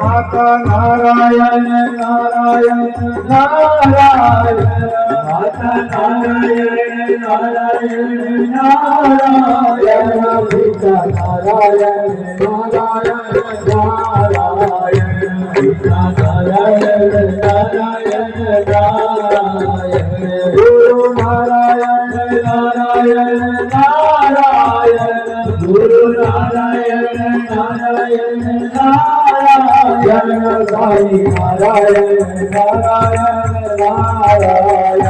માતા નારાયણ નારાયણ નારાયણ માતા નારાયણ નારાયણ નારાયણ પિતા નારાયણ નારાયણ નારાયણ પિતા નારાયણ નારાયણ નારાયણ ગુરુ નારાયણ નારાયણ નારાયણ ગુરુ નારાયણ નારાયણ નારાયણ સાઈ નારાયણ નારાયણ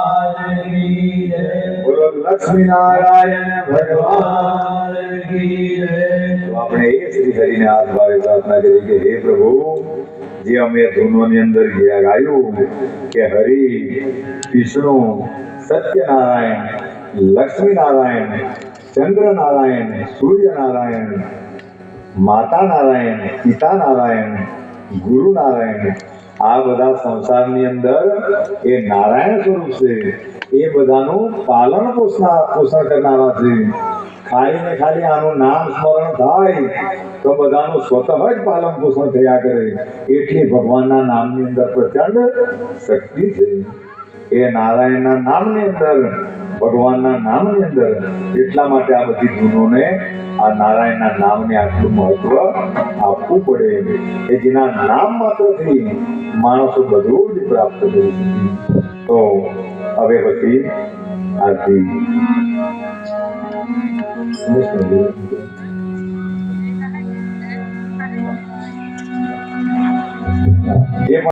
બોલો ભગવાન આપણે એ શ્રી હરિને હાથ કે હરિ વિષ્ણુ સત્યનારાયણ લક્ષ્મી નારાયણ ચંદ્ર નારાયણ સૂર્ય નારાયણ માતા નારાયણ પિતા નારાયણ ગુરુ નારાયણ આ બધા સંસારની અંદર એ નારાયણ સ્વરૂપ છે. એ બધાનું પાલન પોષણ કરનારા છે. ખાલી ને ખાલી આનું નામ સ્મરણ થાય તો બધાનું સ્વતઃ જ પાલન પોષણ થયા કરે. એટલી ભગવાનના નામની અંદર પ્રચંડ શક્તિ છે. એ નારાયણના નામની અંદર, ભગવાનના નામની અંદર. એટલા માટે આ બધી ધૂનોને આ નારાયણના નામને આટલું મહત્વ આપવું પડે. કે જેના નામ માત્રથી માણસો બધું જ પ્રાપ્ત કરી તો હવે પછી આરતી.